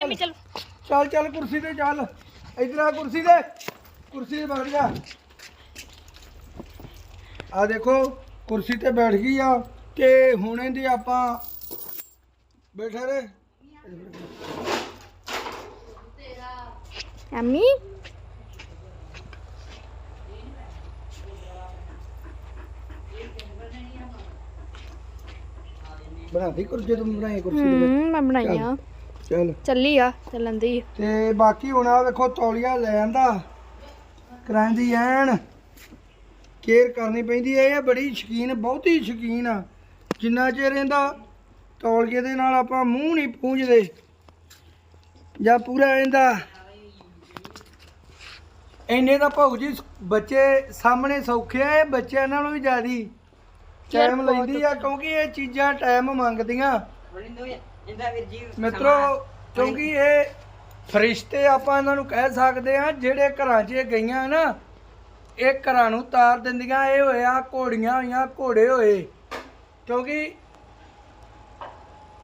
Mummy ਚਲ। ਚੱਲ ਚੱਲ ਕੁਰਸੀ ਤੇ ਚੱਲ। ਇਧਰ ਆ ਕੁਰਸੀ ਤੇ। ਕੁਰਸੀ ਤੇ ਬੈਠ ਜਾ। ਆ ਦੇਖੋ ਕੁਰਸੀ ਤੇ ਬੈਠ ਗਈ ਆ ਤੇ ਹੁਣ ਇਹਦੀ ਆਪਾਂ ਬੈਠਾ ਰੇ ਮੰਮੀ। ਬਣਾਦੀ ਕੁਰਸੀ? ਤੂੰ ਬਣਾਈ ਕੁਰਸੀ ਤੇ ਹੂੰ ਮੈਂ ਬਣਾਈਆਂ ਚੱਲ। ਚੱਲੀ। ਆ ਚੱਲਣ ਦੀ। ਤੇ ਬਾਕੀ ਹੁਣ ਆ ਵੇਖੋ ਤੌਲੀਆ ਲੈ ਆਂਦਾ। ਕਰਾਂਦੀ ਐਨ ਕੇਅਰ ਕਰਨੀ ਪੈਂਦੀ ਹੈ ਇਹ ਬੜੀ ਸ਼ਕੀਨ ਬਹੁਤੀ ਸ਼ਕੀਨ ਆ। ਜਿੰਨਾ ਚਿਰ ਇਹਦਾ ਤੌਲੀਏ ਦੇ ਨਾਲ ਆਪਾਂ ਮੂੰਹ ਨਹੀਂ ਪੂੰਝਦੇ ਜਾਂ ਪੂਰਾ ਇਹਦਾ ਇੰਨੇ ਦਾ ਭਾਊ ਜੀ ਬੱਚੇ ਸਾਹਮਣੇ ਸੌਖੇ ਆ ਇਹ ਬੱਚਿਆਂ ਨਾਲੋਂ ਵੀ ਜ਼ਿਆਦੀ ਟਾਈਮ ਲੈਂਦੀ ਆ ਕਿਉਂਕਿ ਇਹ ਚੀਜ਼ਾਂ ਟਾਈਮ ਮੰਗਦੀਆਂ। ਮਿੱਤਰੋ ਕਿਉਂਕਿ ਇਹ ਫਰਿਸ਼ਤੇ ਆਪਾਂ ਇਹਨਾਂ ਨੂੰ ਕਹਿ ਸਕਦੇ ਆ ਜਿਹੜੇ ਘਰਾਂ 'ਚ ਇਹ ਗਈਆਂ ਨਾ ਇਹ ਘਰਾਂ ਨੂੰ ਤਾਰ ਦਿੰਦੀਆਂ ਇਹ ਹੋਇਆ ਘੋੜੀਆਂ ਹੋਈਆਂ ਘੋੜੇ ਹੋਏ। ਕਿਉਂਕਿ